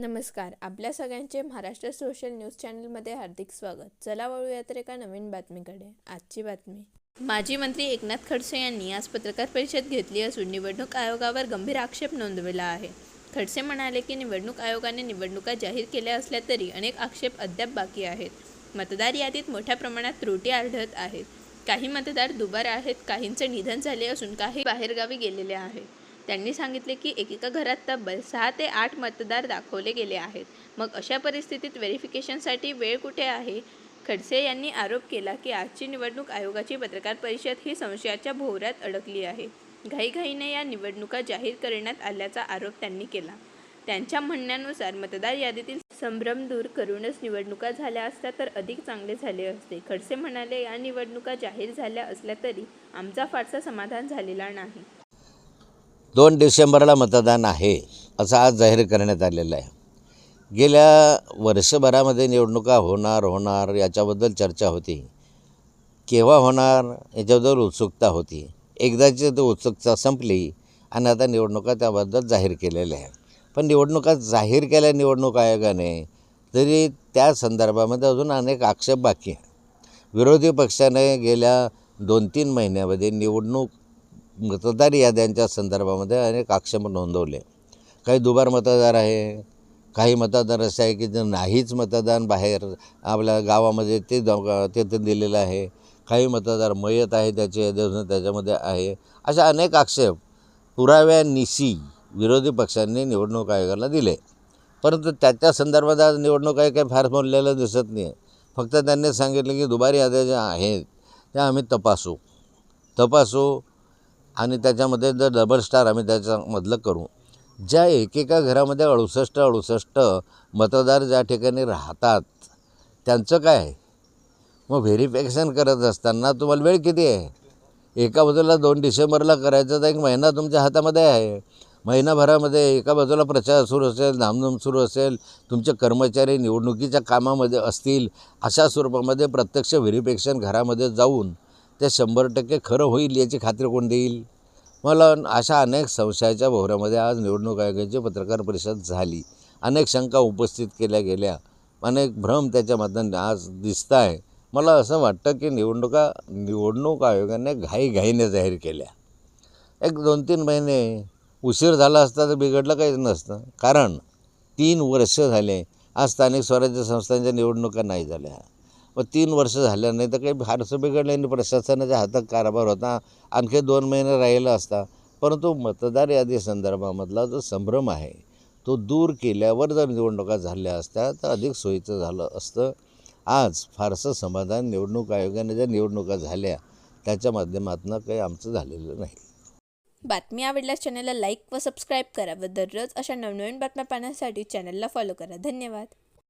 नमस्कार. आपल्या सगळ्यांचे महाराष्ट्र सोशल न्यूज चॅनलमध्ये हार्दिक स्वागत. चला वळूया तर एका नवीन बातमीकडे. आजची बातमी. माजी मंत्री एकनाथ खडसे यांनी आज पत्रकार परिषद घेतली असून निवडणूक आयोगावर गंभीर आक्षेप नोंदवला आहे. खडसे म्हणाले की निवडणूक आयोगाने निवडणुका जाहीर केल्या असल्या तरी अनेक आक्षेप अद्याप बाकी आहेत. मतदार यादीत मोठ्या प्रमाणात त्रुटी आढळत आहेत. काही मतदार दुबार आहेत काहींचे निधन झाले असून काही बाहेरगावी गेलेले आहेत. त्यांनी सांगितले की एकेका घरात तब्बल सहा ते आठ मतदार दाखवले गेले आहेत. मग अशा परिस्थितीत व्हेरिफिकेशनसाठी वेळ कुठे आहे? खडसे यांनी आरोप केला की आजची निवडणूक आयोगाची पत्रकार परिषद ही संशयाच्या भोवऱ्यात अडकली आहे. घाईघाईने या निवडणुका जाहीर करण्यात आल्याचा आरोप त्यांनी केला. त्यांच्या म्हणण्यानुसार मतदार यादीतील संभ्रम दूर करूनच निवडणुका झाल्या असत्या तर अधिक चांगले झाले असते. खडसे म्हणाले या निवडणुका जाहीर झाल्या असल्या तरी आमचा फारसा समाधान झालेला नाही. दोन डिसेंबरला मतदान आहे असं आज जाहीर करण्यात आलेलं आहे. गेल्या वर्षभरामध्ये निवडणुका होणार होणार याच्याबद्दल चर्चा होती. केव्हा होणार याच्याबद्दल उत्सुकता होती. एकदाची ती उत्सुकता संपली आणि आता निवडणुका त्याबद्दल जाहीर केलेल्या आहे पण निवडणुका जाहीर केल्या निवडणूक आयोगाने तरी त्या संदर्भामध्ये अजून अनेक आक्षेप बाकी आहे विरोधी पक्षाने गेल्या दोन तीन महिन्यामध्ये निवडणूक मतदार याद्यांच्या संदर्भामध्ये अनेक आक्षेप नोंदवले. काही दुबार मतदार आहे काही मतदार असे आहे की जे नाहीच मतदान बाहेर आपल्या गावामध्ये ते द- तिथे दिलेलं आहे. काही मतदार मयत आहे त्याचे त्याच्यामध्ये आहे. अशा अनेक आक्षेप पुराव्यानिशी विरोधी पक्षांनी निवडणूक आयोगाला दिले. परंतु त्याच्या संदर्भात आज निवडणूक आयोग काही फार बोललेलं दिसत नाही. फक्त त्यांनी सांगितलं की दुबार याद्या ज्या आहेत त्या आम्ही तपासू. तपासू आणि त्याच्यामध्ये जर डबल स्टार आम्ही त्याच्यामधलं करू. ज्या एकेका घरामध्ये अडुसष्ट अडुसष्ट मतदार ज्या ठिकाणी राहतात त्यांचं काय आहे? मग व्हेरिफिकेशन करत असताना तुम्हाला वेळ किती आहे? एका बाजूला दोन डिसेंबरला करायचं तर एक महिना तुमच्या हातामध्ये आहे. महिनाभरामध्ये एका बाजूला प्रचार सुरू असेल धामधूम सुरू असेल तुमचे कर्मचारी निवडणुकीच्या कामामध्ये असतील अशा स्वरूपामध्ये प्रत्यक्ष व्हेरिफिकेशन घरामध्ये जाऊन ते शंभर टक्के खरं होईल याची खात्री कोण देईल? मला अशा अनेक संशयाच्या भोवऱ्यामध्ये आज निवडणूक आयोगाची पत्रकार परिषद झाली. अनेक शंका उपस्थित केल्या गेल्या. अनेक भ्रम त्याच्या माध्यमातून आज दिसत आहे. मला असं वाटतं की निवडणुका निवडणूक आयोगाने घाईघाईने जाहीर केल्या. एक दोन तीन महिने उशीर झाला असता तर बिघडलं काहीच नसतं. कारण तीन वर्ष झाले. आज स्थानिक स्वराज्य संस्थांच्या निवडणुका नाही झाल्या. व तीन वर्ष झाल्या नाही तर काही फारसं बिघडलं नाही. प्रशासनाच्या हातात कारभार होता. आणखी दोन महिने राहिला असता. परंतु मतदार यादी संदर्भामधला जो संभ्रम आहे तो दूर केल्यावर जर निवडणुका झाल्या असत्या तर अधिक सोयीचं झालं असतं. आज फारसं समाधान निवडणूक आयोगाने ज्या निवडणुका झाल्या त्याच्या माध्यमातून काही आमचं झालेलं नाही. बातमी आवडल्यास चॅनलला लाईक व सबस्क्राईब करा व दररोज अशा नवनवीन बातम्या पाहण्यासाठी चॅनलला फॉलो करा. धन्यवाद.